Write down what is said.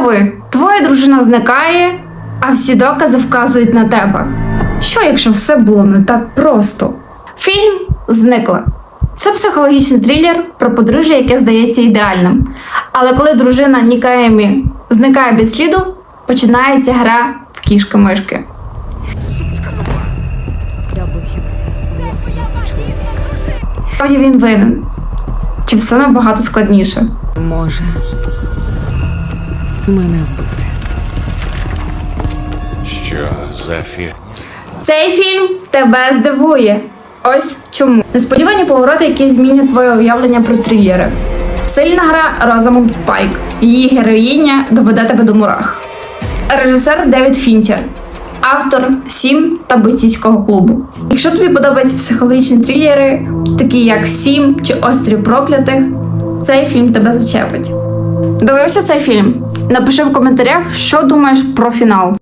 Уяви, твоя дружина зникає, а всі докази вказують на тебе. Що, якщо все було не так просто? Фільм Зникла. Це психологічний трилер про подружжя, яке здається ідеальним. Але коли дружина Нікаємі зникає без сліду, починається гра в кішки-мишки. Справді він винен. Чи все набагато складніше? Може мене вбити. Що за фір? Цей фільм тебе здивує. Ось чому. Несподівані повороти, які змінять твоє уявлення про трилери. Сильна гра Розамунд Пайк. Її героїня доведе тебе до мурах. Режисер Девід Фінчер. Автор Сім та бойцівського клубу. Якщо тобі подобаються психологічні трилери, такі як Сім чи Острів проклятих, цей фільм тебе зачепить. Дивився цей фільм? Напиши в коментарях, що думаєш про фінал.